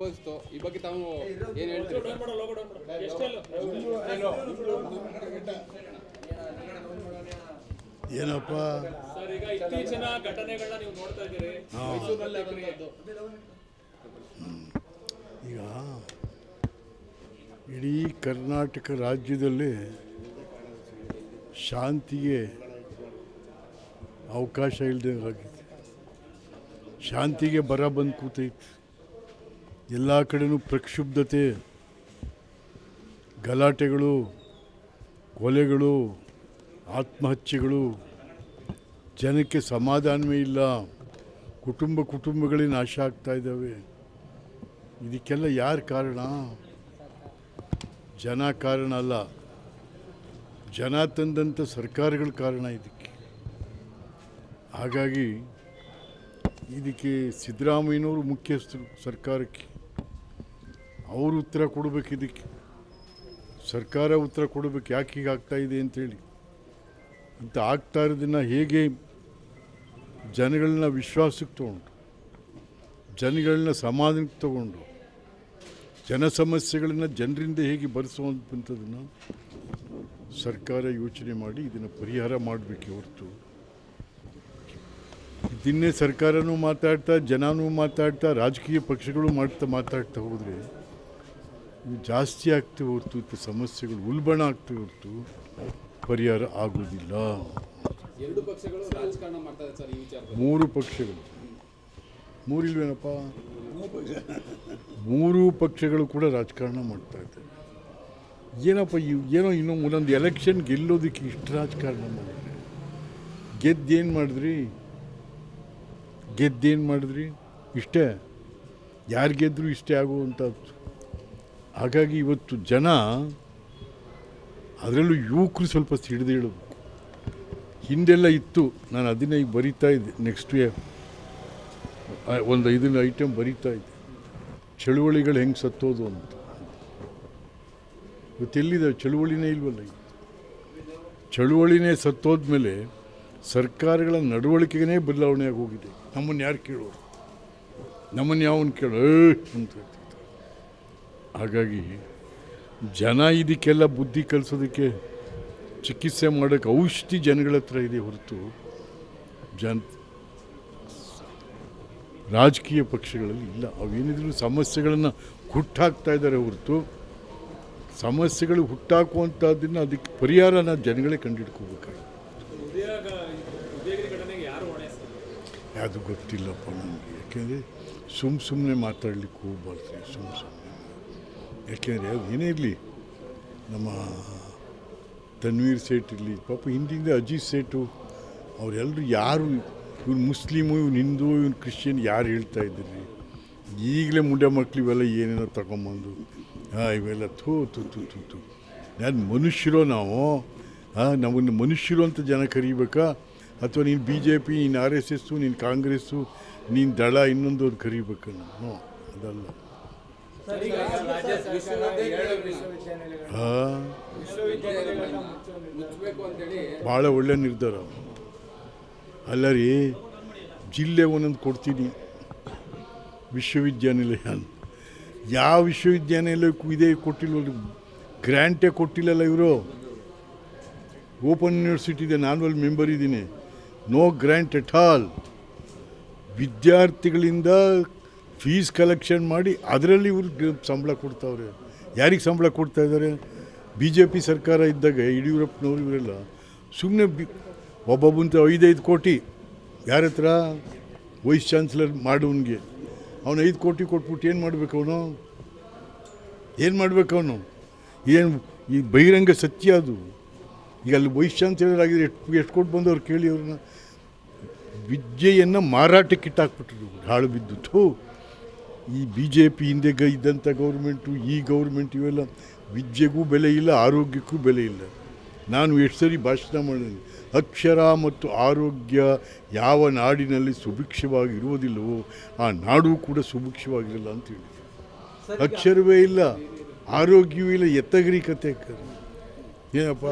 ಈ ಬಗ್ಗೆ ತಾವು ಏನು ಹೇಳ್ತೀರಿ? ಏನಪ್ಪ? ಸರ್ ಈಗ ಇತ್ತೀಚಿನ ಘಟನೆಗಳನ್ನ ನೀವು ನೋಡ್ತಾ ಇದ್ದೀರಿ. ಈಗ ಇಡೀ ಕರ್ನಾಟಕ ರಾಜ್ಯದಲ್ಲಿ ಶಾಂತಿಗೆ ಅವಕಾಶ ಇಲ್ಲದೆ ಆಗಿದೆ ಶಾಂತಿಗೆ ಬರ ಬಂದು ಕೂತೈತಿ. ಎಲ್ಲ ಕಡೆಯೂ ಪ್ರಕ್ಷುಬ್ಧತೆ, ಗಲಾಟೆಗಳು, ಕೊಲೆಗಳು, ಆತ್ಮಹತ್ಯೆಗಳು, ಜನಕ್ಕೆ ಸಮಾಧಾನವೇ ಇಲ್ಲ, ಕುಟುಂಬ ಕುಟುಂಬಗಳೇ ನಾಶ ಆಗ್ತಾ ಇದ್ದಾವೆ. ಇದಕ್ಕೆಲ್ಲ ಯಾರು ಕಾರಣ? ಜನ ಕಾರಣ ಅಲ್ಲ. ಜನ ತಂದಂಥ ಸರ್ಕಾರಗಳ ಕಾರಣ ಇದಕ್ಕೆ. ಹಾಗಾಗಿ ಇದಕ್ಕೆ ಸಿದ್ದರಾಮಯ್ಯನವರು ಮುಖ್ಯಸ್ಥರು ಸರ್ಕಾರಕ್ಕೆ. ಅವರು ಉತ್ತರ ಕೊಡಬೇಕು ಇದಕ್ಕೆ. ಸರ್ಕಾರ ಉತ್ತರ ಕೊಡಬೇಕು. ಯಾಕೆ ಹೀಗೆ ಆಗ್ತಾ ಇದೆ ಅಂತೇಳಿ. ಅಂತ ಆಗ್ತಾ ಇರೋದನ್ನ ಹೇಗೆ ಜನಗಳನ್ನ ವಿಶ್ವಾಸಕ್ಕೆ ತಗೊಂಡು ಜನಗಳನ್ನ ಸಮಾಧಾನಕ್ಕೆ ತಗೊಂಡು ಜನ ಸಮಸ್ಯೆಗಳನ್ನು ಜನರಿಂದ ಹೇಗೆ ಬರೆಸುವಂಥದ್ದನ್ನು ಸರ್ಕಾರ ಯೋಚನೆ ಮಾಡಿ ಇದನ್ನು ಪರಿಹಾರ ಮಾಡಬೇಕು ಹೊರತು. ಇದನ್ನೇ ಸರ್ಕಾರನೂ ಮಾತಾಡ್ತಾ, ಜನನೂ ಮಾತಾಡ್ತಾ, ರಾಜಕೀಯ ಪಕ್ಷಗಳು ಮಾಡ್ತಾ ಮಾತಾಡ್ತಾ ಹೋದರೆ ಜಾಸ್ತಿ ಆಗ್ತವೆ ಹೊರತು ಇಂಥ ಸಮಸ್ಯೆಗಳು ಉಲ್ಬಣ ಆಗ್ತವೆ ಹೊರತು ಪರಿಹಾರ ಆಗೋದಿಲ್ಲ ಎರಡು ಪಕ್ಷಗಳು ರಾಜಕಾರಣ ಮಾಡ್ತಾ ಇದೆ ಸರ್ ಈ ವಿಚಾರದಲ್ಲಿ. ಮೂರು ಪಕ್ಷಗಳು. ಮೂರಿಲ್ವೇನಪ್ಪ ಮೂರು ಪಕ್ಷಗಳು ಕೂಡ ರಾಜಕಾರಣ ಮಾಡ್ತಾ ಇದ್ದಾರೆ. ಏನಪ್ಪ ಇವು ಏನೋ ಇನ್ನೂ ಒಂದೊಂದು ಎಲೆಕ್ಷನ್ ಗೆಲ್ಲೋದಕ್ಕೆ ಇಷ್ಟು ರಾಜಕಾರಣ ಮಾಡಿದ್ರೆ? ಗೆದ್ದೇನು ಮಾಡಿದ್ರಿ? ಗೆದ್ದೇನು ಮಾಡಿದ್ರಿ? ಇಷ್ಟೇ? ಯಾರು ಗೆದ್ದರೂ ಇಷ್ಟೇ ಆಗುವಂಥದ್ದು. ಹಾಗಾಗಿ ಇವತ್ತು ಜನ ಅದರಲ್ಲೂ ಯುವಕರು ಸ್ವಲ್ಪ ಸಿಡಿದೇಳಬೇಕು ಹಿಂದೆಲ್ಲ ಇತ್ತು. ನಾನು ಅದನ್ನೇ ಈಗ ಬರಿತಾ ಇದ್ದೆ. ನೆಕ್ಸ್ಟ್ ವೇ ಒಂದು ಐದನ ಐಟಮ್ ಬರಿತಾ ಇದ್ದೆ. ಚಳುವಳಿಗಳು ಹೆಂಗೆ ಸತ್ತೋದು ಅಂತ. ಇವತ್ತೆಲ್ಲಿದೆ ಚಳುವಳಿನೇ ಇಲ್ವಲ್ಲ ಈಗ? ಚಳುವಳಿನೇ ಸತ್ತೋದ್ಮೇಲೆ ಸರ್ಕಾರಗಳ ನಡವಳಿಕೆಗೇ ಬದಲಾವಣೆ ಹೋಗಿದೆ ನಮ್ಮನ್ನು ಯಾರು ಕೇಳೋರು? ನಮ್ಮನ್ನು ಯಾವನ್ನು ಕೇಳೋ ಅಂತ. ಹಾಗಾಗಿ ಜನ ಇದಕ್ಕೆಲ್ಲ ಬುದ್ಧಿ ಕಲಿಸೋದಕ್ಕೆ ಚಿಕಿತ್ಸೆ ಮಾಡೋಕ್ಕೆ ಔಷಧಿ ಜನಗಳ ಹತ್ರ ಇದೆ ಹೊರತು ಜನ ರಾಜಕೀಯ ಪಕ್ಷಗಳಲ್ಲಿ ಇಲ್ಲ. ಅವೇನಿದ್ರು ಸಮಸ್ಯೆಗಳನ್ನು ಹುಟ್ಟಾಕ್ತಾ ಇದ್ದಾರೆ ಹೊರತು ಸಮಸ್ಯೆಗಳು ಹುಟ್ಟಾಕುವಂಥದ್ದನ್ನು ಅದಕ್ಕೆ ಪರಿಹಾರನ ಜನಗಳೇ ಕಂಡುಹಿಡ್ಕೋಬೇಕಾಗಿ ಅದು ಗೊತ್ತಿಲ್ಲಪ್ಪ ನನಗೆ ಯಾಕೆಂದರೆ ಸುಮ್ಮ ಸುಮ್ಮನೆ ಮಾತಾಡ್ಲಿಕ್ಕೆ ಹೋಗ್ಬಾರ್ದು. ಸುಮ್ಮ ಸುಮ್ಮನೆ ಯಾಕೆಂದರೆ ಅದು ಏನೇ ಇರಲಿ, ನಮ್ಮ ತನ್ವೀರ್ ಸೇಠ್ ಇರಲಿ, ಪಾಪ ಹಿಂದಿಂದ ಅಜೀತ್ ಸೇಠು ಅವರೆಲ್ಲರೂ ಯಾರು, ಇವ್ನು ಮುಸ್ಲಿಮು, ಇವ್ನು ಹಿಂದೂ, ಇವ್ನು ಕ್ರಿಶ್ಚಿಯನ್ ಯಾರು ಹೇಳ್ತಾ ಇದ್ದೀರಿ ಈಗಲೇ ಮುಂಡೆ ಮಕ್ಳು ಇವೆಲ್ಲ ಏನೇನೋ ತಗೊಂಬಂದು, ಹಾಂ, ಇವೆಲ್ಲ ಥೂ ತು ತು ತು ತು ನಾನು ಮನುಷ್ಯರೋ ನಾವು, ಹಾಂ, ನಮ್ಮನ್ನು ಮನುಷ್ಯರು ಅಂತ ಜನ ಕರಿಬೇಕಾ? ಅಥವಾ ನೀನು ಬಿ ಜೆ ಪಿ ನೀನು ಆರ್ ಎಸ್ ಎಸ್ಸು, ನೀನು ಕಾಂಗ್ರೆಸ್ಸು, ನೀನು ದಳ ಇನ್ನೊಂದು ಅವ್ರು ಕರಿಬೇಕಾ? ನಾನು ಅದಲ್ಲ. ಭಾಳ ಒಳ್ಳೆ ನಿರ್ಧಾರ. ಅಲ್ಲ ರೀ ಜಿಲ್ಲೆ ಒಂದೊಂದು ಕೊಡ್ತೀನಿ. ವಿಶ್ವವಿದ್ಯಾನಿಲಯ. ಯಾವ ವಿಶ್ವವಿದ್ಯಾನಿಲಯಕ್ಕೂ ಇದೇ ಕೊಟ್ಟಿಲ್ಲ ಗ್ರ್ಯಾಂಟೇ ಕೊಟ್ಟಿಲ್ಲಲ್ಲ ಇವರು. ಓಪನ್ ಯೂನಿವರ್ಸಿಟಿ ಇದೆ ನಾನು ಅಲ್ಲಿ ಮೆಂಬರ್ ಇದ್ದೀನಿ. No grant at all. ವಿದ್ಯಾರ್ಥಿಗಳಿಂದ ಫೀಸ್ ಕಲೆಕ್ಷನ್ ಮಾಡಿ ಅದರಲ್ಲಿ ಇವ್ರಿಗೆ ಸಂಬಳ ಕೊಡ್ತಾವ್ರೆ. ಯಾರಿಗೆ ಸಂಬಳ ಕೊಡ್ತಾ ಇದ್ದಾರೆ ಬಿ ಜೆ ಪಿ ಸರ್ಕಾರ ಇದ್ದಾಗ ಯಡಿಯೂರಪ್ಪನವ್ರು ಇವರೆಲ್ಲ ಸುಮ್ಮನೆ ಬಿ ಒಬ್ಬೊಬ್ಬಂತ ಐದೈದು ಕೋಟಿ ಯಾರ ಹತ್ರ? ವೈಸ್ ಚಾನ್ಸಲರ್ ಮಾಡೋನಿಗೆ. ಅವನು ಐದು ಕೋಟಿ ಕೊಟ್ಬಿಟ್ಟು ಏನು ಮಾಡಬೇಕು ಅವನು? ಏನು ಮಾಡಬೇಕು ಅವನು? ಏನು ಈ ಬಹಿರಂಗ ಸತ್ಯ ಅದು. ಈಗ ಅಲ್ಲಿ ವೈಸ್ ಚಾನ್ಸಲರ್ ಆಗಿದ್ರೆ ಎಷ್ಟು ಎಷ್ಟು ಕೊಟ್ಟು ಬಂದವ್ರು ಕೇಳಿ ಅವ್ರನ್ನ? ವಿದ್ಯೆಯನ್ನು ಮಾರಾಟಕ್ಕಿಟ್ಟಾಕ್ಬಿಟ್ರು. ಹಾಳು ಬಿದ್ದು. ಈ ಬಿ ಜೆ ಪಿ ಹಿಂದೆ ಗ ಇದ್ದಂಥ ಗೌರ್ಮೆಂಟು ಈ ಗೌರ್ಮೆಂಟ್ ಇವೆಲ್ಲ ವಿದ್ಯೆಗೂ ಬೆಲೆ ಇಲ್ಲ ಆರೋಗ್ಯಕ್ಕೂ ಬೆಲೆ ಇಲ್ಲ. ನಾನು ಎಷ್ಟು ಸರಿ ಭಾಷಣ ಮಾಡಿದ್ದೀನಿ. ಅಕ್ಷರ ಮತ್ತು ಆರೋಗ್ಯ ಯಾವ ನಾಡಿನಲ್ಲಿ ಸುಭಿಕ್ಷವಾಗಿರುವುದಿಲ್ಲವೋ ಆ ನಾಡು ಕೂಡ ಸುಭಿಕ್ಷವಾಗಿರಲ್ಲ ಅಂತ ಹೇಳಿ ಅಕ್ಷರವೇ ಇಲ್ಲ ಆರೋಗ್ಯವೂ ಇಲ್ಲ ಎತ್ತಗರಿ ಕತೆ ಏನಪ್ಪ?